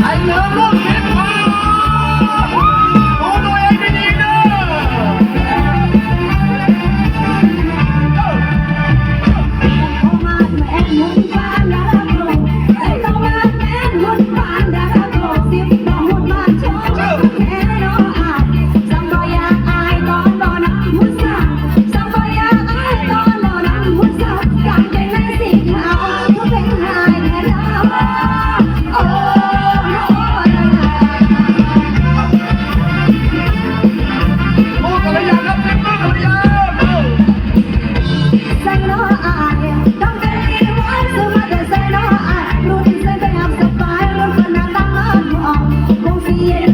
I love them. Oh